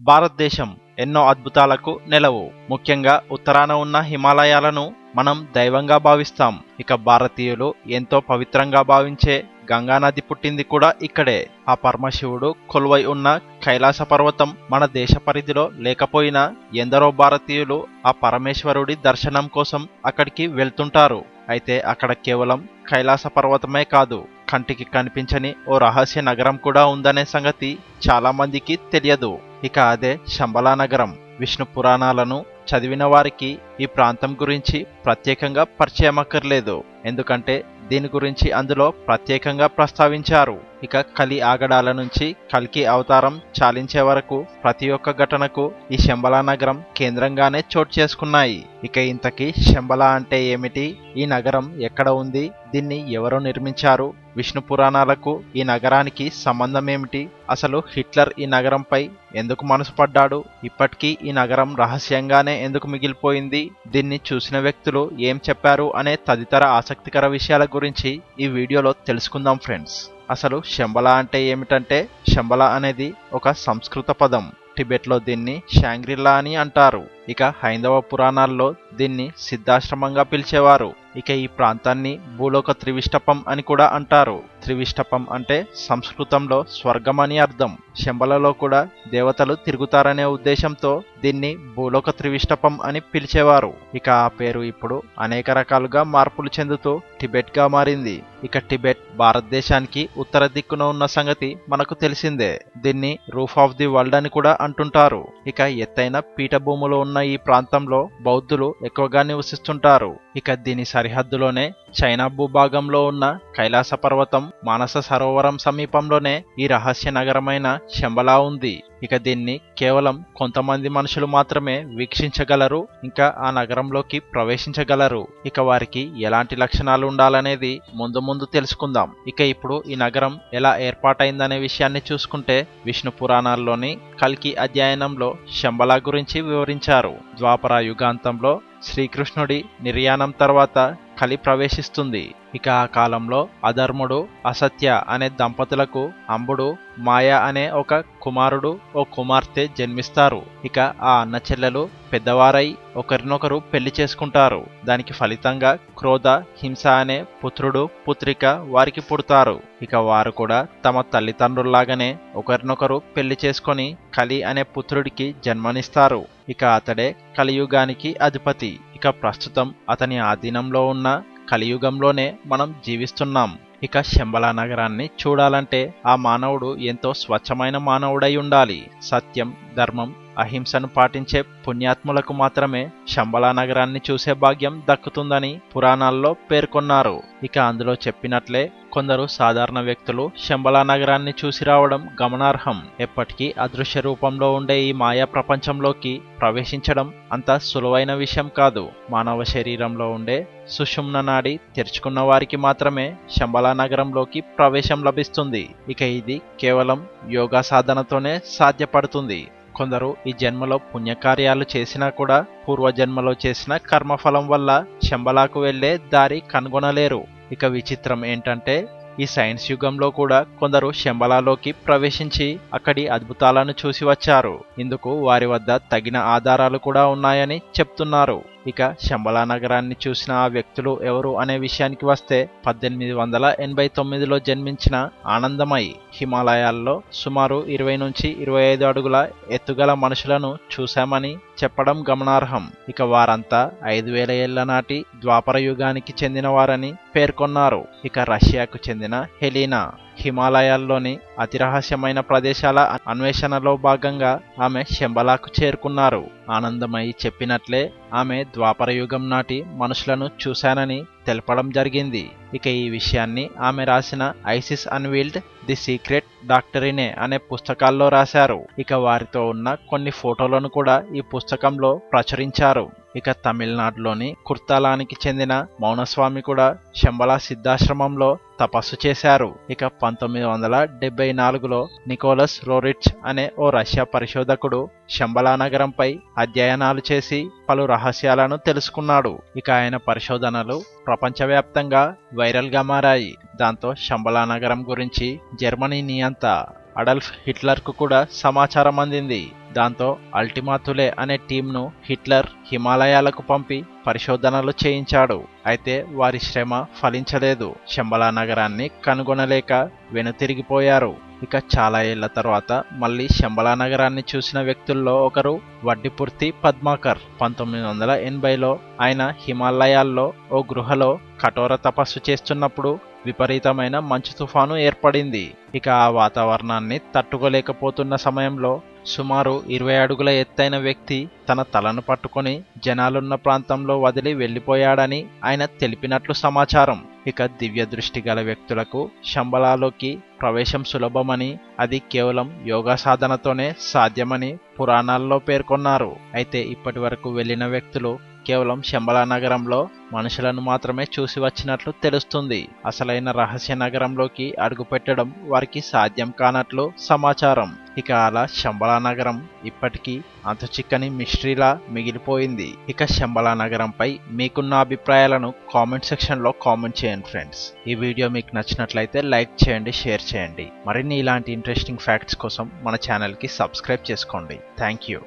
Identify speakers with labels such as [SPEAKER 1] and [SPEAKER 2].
[SPEAKER 1] భారతదేశం ఎన్నో అద్భుతాలకు నెలవు. ముఖ్యంగా ఉత్తరాన ఉన్న హిమాలయాలను మనం దైవంగా భావిస్తాం. ఇక భారతీయులు ఎంతో పవిత్రంగా భావించే గంగానది పుట్టింది కూడా ఇక్కడే. ఆ పరమశివుడు కొలువై ఉన్న కైలాస పర్వతం మన దేశ పరిధిలో లేకపోయినా ఎందరో భారతీయులు ఆ పరమేశ్వరుడి దర్శనం కోసం అక్కడికి వెళ్తుంటారు. అయితే అక్కడ కేవలం కైలాస పర్వతమే కాదు కంటికి కనిపించని ఓ రహస్య నగరం కూడా ఉందనే సంగతి చాలా మందికి తెలియదు. ఇక అదే శంబలా నగరం. విష్ణు పురాణాలను చదివిన వారికి ఈ ప్రాంతం గురించి ప్రత్యేకంగా పరిచయం అక్కర్లేదు. ఎందుకంటే దీని గురించి అందులో ప్రత్యేకంగా ప్రస్తావించారు. ఇక కలి ఆగడాల నుంచి కల్కి అవతారం చాలించే వరకు ప్రతి ఒక్క ఘటనకు ఈ శంబలా నగరం కేంద్రంగానే చోటు చేసుకున్నాయి. ఇక ఇంతకీ శంబలా అంటే ఏమిటి? ఈ నగరం ఎక్కడ ఉంది? దీన్ని ఎవరు నిర్మించారు? విష్ణు పురాణాలకు ఈ నగరానికి సంబంధం ఏమిటి అసలు హిట్లర్ ఈ నగరంపై ఎందుకు మనసు పడ్డాడు? ఇప్పటికీ ఈ నగరం రహస్యంగానే ఎందుకు మిగిలిపోయింది? దీన్ని చూసిన వ్యక్తులు ఏం చెప్పారు అనే తదితర ఆసక్తికర విషయాల గురించి ఈ వీడియోలో తెలుసుకుందాం ఫ్రెండ్స్. అసలు శంబల అంటే ఏమిటంటే శంబల అనేది ఒక సంస్కృత పదం. టిబెట్లో దీన్ని షాంగ్రిల్లా అని అంటారు. ఇక హైందవ పురాణాల్లో దీన్ని సిద్ధాశ్రమంగా పిలిచేవారు. ఇక ఈ ప్రాంతాన్ని భూలోక త్రివిష్టపం అని కూడా అంటారు. త్రివిష్టపం అంటే సంస్కృతంలో స్వర్గం అని అర్థం. శంబలలో కూడా దేవతలు తిరుగుతారనే ఉద్దేశంతో దీన్ని భూలోక త్రివిష్టపం అని పిలిచేవారు. ఇక ఆ పేరు ఇప్పుడు అనేక రకాలుగా మార్పులు చెందుతూ టిబెట్గా మారింది. ఇక టిబెట్ భారతదేశానికి ఉత్తర దిక్కున ఉన్న సంగతి మనకు తెలిసిందే. దీన్ని రూఫ్ ఆఫ్ ది వరల్డ్ అని కూడా అంటుంటారు. ఇక ఎత్తైన పీఠభూములు ఉన్న ఈ ప్రాంతంలో బౌద్ధులు ఎక్కువగా నివసిస్తుంటారు. ఇక దీని సరిహద్దులోనే చైనా భూభాగంలో ఉన్న కైలాస పర్వతం మానస సరోవరం సమీపంలోనే ఈ రహస్య నగరమైన శంబలా ఉంది. ఇక దీన్ని కేవలం కొంతమంది మనుషులు మాత్రమే వీక్షించగలరు ఇంకా ఆ నగరంలోకి ప్రవేశించగలరు. ఇక వారికి ఎలాంటి లక్షణాలు ఉండాలనేది ముందు ముందు తెలుసుకుందాం. ఇక ఇప్పుడు ఈ నగరం ఎలా ఏర్పాటైందనే విషయాన్ని చూసుకుంటే విష్ణు పురాణాల్లోని కల్కి అధ్యయనంలో శంబలా గురించి వివరించారు. ద్వాపర యుగాంతంలో శ్రీకృష్ణుడి నిర్యాణం తర్వాత కలి ప్రవేశిస్తుంది ఇక ఆ కాలంలో అధర్ముడు అసత్య అనే దంపతులకు అంబుడు మాయ అనే ఒక కుమారుడు ఓ కుమార్తె జన్మిస్తారు. ఇక ఆ అన్న చెల్లెలు పెద్దవారై ఒకరినొకరు పెళ్ళి చేసుకుంటారు. దానికి ఫలితంగా క్రోధ హింస అనే పుత్రుడు పుత్రిక వారికి పుడతారు. ఇక వారు కూడా తమ తల్లిదండ్రుల్లాగానే ఒకరినొకరు పెళ్ళి చేసుకొని కలి అనే పుత్రుడికి జన్మనిస్తారు. ఇక అతడే కలియుగానికి అధిపతి. ఇక ప్రస్తుతం అతని ఆధీనంలో ఉన్న కలియుగంలోనే మనం జీవిస్తున్నాం. ఇక శంబలా నగరాన్ని చూడాలంటే ఆ మానవుడు ఎంతో స్వచ్ఛమైన మానవుడై ఉండాలి. సత్యం ధర్మం అహింసను పాటించే పుణ్యాత్ములకు మాత్రమే శంబలా నగరాన్ని చూసే భాగ్యం దక్కుతుందని పురాణాల్లో పేర్కొన్నారు. ఇక అందులో చెప్పినట్లే కొందరు సాధారణ వ్యక్తులు శంబలా నగరాన్ని చూసి రావడం గమనార్హం. ఎప్పటికీ అదృశ్య రూపంలో ఉండే ఈ మాయా ప్రపంచంలోకి ప్రవేశించడం అంత సులువైన విషయం కాదు. మానవ శరీరంలో ఉండే సుషుమ్న నాడి తెరుచుకున్న వారికి మాత్రమే శంబలా నగరంలోకి ప్రవేశం లభిస్తుంది. ఇక ఇది కేవలం యోగా సాధనతోనే సాధ్యపడుతుంది. కొందరు ఈ జన్మలో పుణ్యకార్యాలు చేసినా కూడా పూర్వజన్మలో చేసిన కర్మఫలం వల్ల శంబలాకు వెళ్ళే దారి కనుగొనలేరు. ఇక విచిత్రం ఏంటంటే ఈ సైన్స్ యుగంలో కూడా కొందరు శంబలాలోకి ప్రవేశించి అక్కడి అద్భుతాలను చూసి వచ్చారు. ఇందుకు వారి వద్ద తగిన ఆధారాలు కూడా ఉన్నాయని చెప్తున్నారు. ఇక శంబలా నగరాన్ని చూసిన ఆ వ్యక్తులు ఎవరు అనే విషయానికి వస్తే పద్దెనిమిది వందల ఎనభై తొమ్మిదిలో జన్మించిన ఆనందమయి హిమాలయాల్లో సుమారు ఇరవై నుంచి ఇరవై ఐదు అడుగుల ఎత్తుగల మనుషులను చూశామని చెప్పడం గమనార్హం. ఇక వారంతా ఐదు వేల ఏళ్ళ నాటి ద్వాపర యుగానికి చెందిన వారని పేర్కొన్నారు. ఇక రష్యాకు చెందిన హెలీనా. హిమాలయాల్లోని అతి రహస్యమైన ప్రదేశాల అన్వేషణలో భాగంగా ఆమె శంబలాకు చేరుకున్నారు. ఆనందమయ్యి చెప్పినట్లే ఆమె ద్వాపర యుగం నాటి మనుషులను చూశానని తెలపడం జరిగింది. ఇక ఈ విషయాన్ని ఆమె రాసిన Isis unveiled the secret doctrine అనే పుస్తకాల్లో రాశారు. ఇక వారితో ఉన్న కొన్ని ఫోటోలను కూడా ఈ పుస్తకంలో ప్రచురించారు. ఇక తమిళనాడులోని కుర్తాలానికి చెందిన మౌనస్వామి కూడా శంబలా సిద్ధాశ్రమంలో తపస్సు చేశారు. ఇక పంతొమ్మిది వందల డెబ్బై నాలుగులో నికోలస్ రోరిచ్ అనే ఓ రష్యా పరిశోధకుడు శంబలా నగరంపై అధ్యయనాలు చేసి పలు రహస్యాలను తెలుసుకున్నాడు. ఇక ఆయన పరిశోధనలు ప్రపంచవ్యాప్తంగా వైరల్గా మారాయి. దాంతో శంబలా నగరం గురించి జర్మనీ నియంత అడల్ఫ్ హిట్లర్కు కూడా సమాచారం అందింది. దాంతో అల్టిమాతులే అనే టీంను హిట్లర్ హిమాలయాలకు పంపి పరిశోధనలు చేయించాడు. అయితే వారి శ్రమ ఫలించలేదు. శంబలా నగరాన్ని కనుగొనలేక వెనుతిరిగిపోయారు. ఇక చాలా ఏళ్ళ తర్వాత మళ్ళీ శంబలా నగరాన్ని చూసిన వ్యక్తుల్లో ఒకరు వడ్డిపుర్తి పద్మాకర్. పంతొమ్మిది వందల ఎనభైలో ఆయన హిమాలయాల్లో ఓ గృహలో కఠోర తపస్సు చేస్తున్నప్పుడు విపరీతమైన మంచు తుఫాను ఏర్పడింది. ఇక ఆ వాతావరణాన్ని తట్టుకోలేకపోతున్న సమయంలో సుమారు ఇరవై అడుగుల ఎత్తైన వ్యక్తి తన తలను పట్టుకొని జనాలున్న ప్రాంతంలో వదిలి వెళ్ళిపోయాడని ఆయన తెలిపినట్లు సమాచారం. ఇక దివ్య దృష్టి గల వ్యక్తులకు శంబలాలోకి ప్రవేశం సులభమని అది కేవలం యోగా సాధనతోనే సాధ్యమని పురాణాల్లో పేర్కొన్నారు. అయితే ఇప్పటి వరకు వెళ్ళిన వ్యక్తులు కేవలం శంబలా నగరంలో మనుషులను మాత్రమే చూసి వచ్చినట్లు తెలుస్తుంది. అసలైన రహస్య నగరంలోకి అడుగుపెట్టడం వారికి సాధ్యం కానట్లు సమాచారం. ఇక అలా శంబలా నగరం ఇప్పటికీ అంత చిక్కని మిస్టరీలా మిగిలిపోయింది. ఇక శంబలా నగరంపై మీకున్న అభిప్రాయాలను కామెంట్ సెక్షన్లో కామెంట్ చేయండి ఫ్రెండ్స్. ఈ వీడియో మీకు నచ్చినట్లయితే లైక్ చేయండి షేర్ చేయండి. మరిన్ని ఇలాంటి ఇంట్రెస్టింగ్ ఫ్యాక్ట్స్ కోసం మన ఛానల్కి సబ్స్క్రైబ్ చేసుకోండి. Thank you.